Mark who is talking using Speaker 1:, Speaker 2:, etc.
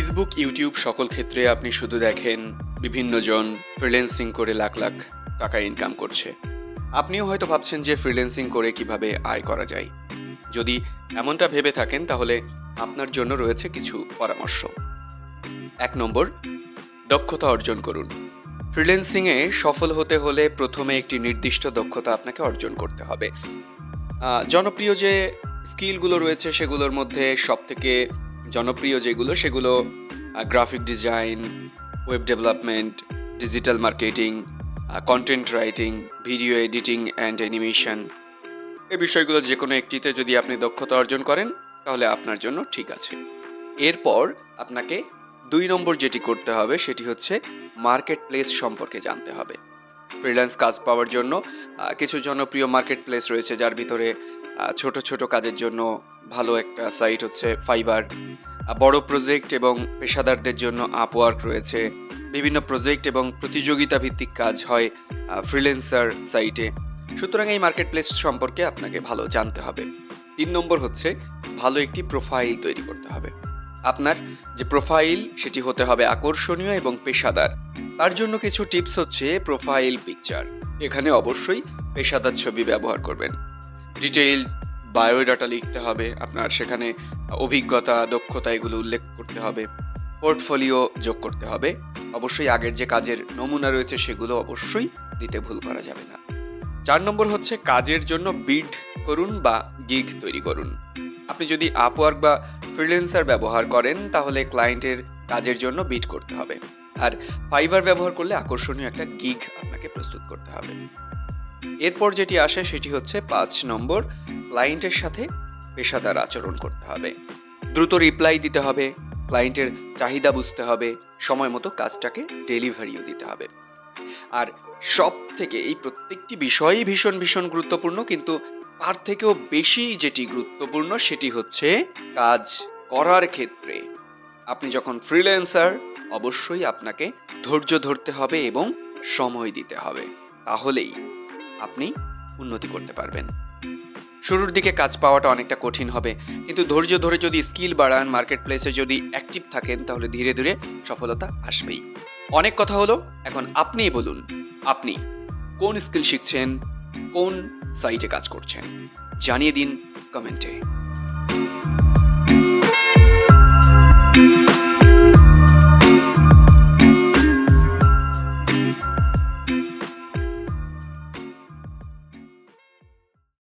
Speaker 1: Facebook YouTube সকল ক্ষেত্রে আপনি শুধু দেখেন বিভিন্ন জন ফ্রিল্যান্সিং করে লাখ লাখ টাকা ইনকাম করছে। আপনিও হয়তো ভাবছেন যে ফ্রিল্যান্সিং করে কীভাবে আয় করা যায়। যদি এমনটা ভেবে থাকেন, তাহলে আপনার জন্য রয়েছে কিছু পরামর্শ। এক নম্বর, দক্ষতা অর্জন করুন। ফ্রিল্যান্সিংয়ে সফল হতে হলে প্রথমে একটি নির্দিষ্ট দক্ষতা আপনাকে অর্জন করতে হবে। জনপ্রিয় যে স্কিলগুলো রয়েছে, সেগুলোর মধ্যে সবথেকে জনপ্রিয় যেগুলো, সেগুলো graphic design web development digital marketing content writing video editing and animation এই বিষয়গুলো যে কোনো একটিতে যদি আপনি দক্ষতা অর্জন করেন, তাহলে আপনার জন্য ঠিক আছে। এরপর আপনাকে দুই নম্বর যেটি করতে হবে, সেটি হচ্ছে মার্কেট প্লেস সম্পর্কে জানতে হবে। ফ্রিল্যান্স কাজ পাওয়ার জন্য কিছু জনপ্রিয় মার্কেট প্লেস রয়েছে, যার ভিতরে ছোট ছোট কাজের জন্য ভালো একটা সাইট হচ্ছে ফাইবার বড় প্রজেক্ট এবং পেশাদারদের জন্য আপওয়ার্ক রয়েছে। বিভিন্ন প্রজেক্ট এবং প্রতিযোগিতা ভিত্তিক কাজ হয় ফ্রিল্যান্সার সাইটে সুতরাং এই মার্কেট প্লেস সম্পর্কে আপনাকে ভালো জানতে হবে। তিন নম্বর হচ্ছে, ভালো একটি প্রোফাইল তৈরি করতে হবে। আপনার যে প্রোফাইল সেটি হতে হবে আকর্ষণীয় এবং পেশাদার। তার জন্য কিছু টিপস হচ্ছে প্রোফাইল পিকচার এখানে অবশ্যই পেশাদার ছবি ব্যবহার করবেন। ডিটেইল বায়োডাটা লিখতে হবে, আপনার সেখানে অভিজ্ঞতা, দক্ষতা এগুলো উল্লেখ করতে হবে পোর্টফোলিও যোগ করতে হবে। অবশ্যই আগের যে কাজের নমুনা রয়েছে সেগুলো অবশ্যই দিতে ভুল করা যাবে না। চার নম্বর হচ্ছে কাজের জন্য বিড করুন বা গিগ তৈরি করুন। আপনি যদি আপওয়ার্ক বা ফ্রিল্যান্সার ব্যবহার করেন, তাহলে ক্লায়েন্টের কাজের জন্য বিড করতে হবে। আর ফাইবার ব্যবহার করলে আকর্ষণীয় একটা গিগ আপনাকে প্রস্তুত করতে হবে। এরপর যেটি আসে সেটি হচ্ছে পাঁচ নম্বর ক্লায়েন্টের সাথে পেশাদার আচরণ করতে হবে। দ্রুত রিপ্লাই দিতে হবে ক্লায়েন্টের চাহিদা বুঝতে হবে, সময় মতো কাজটাকে ডেলিভারিও দিতে হবে। আর সব থেকে এই প্রত্যেকটি বিষয়ই ভীষণ ভীষণ গুরুত্বপূর্ণ, কিন্তু তার থেকেও বেশি যেটি গুরুত্বপূর্ণ সেটি হচ্ছে কাজ করার ক্ষেত্রে। আপনি যখন ফ্রিল্যান্সার অবশ্যই আপনাকে ধৈর্য ধরতে হবে এবং সময় দিতে হবে। তাহলেই আপনি উন্নতি করতে পারবেন। শুরুর দিকে কাজ পাওয়াটা অনেকটা কঠিন হবে, কিন্তু ধৈর্য ধরে যদি স্কিল বাড়ান মার্কেট প্লেসে যদি অ্যাক্টিভ থাকেন, তাহলে ধীরে ধীরে সফলতা আসবেই। অনেক কথা হলো, এখন আপনিই বলুন, আপনি কোন স্কিল শিখছেন, কোন সাইটে কাজ করছেন? জানিয়ে দিন কমেন্টে।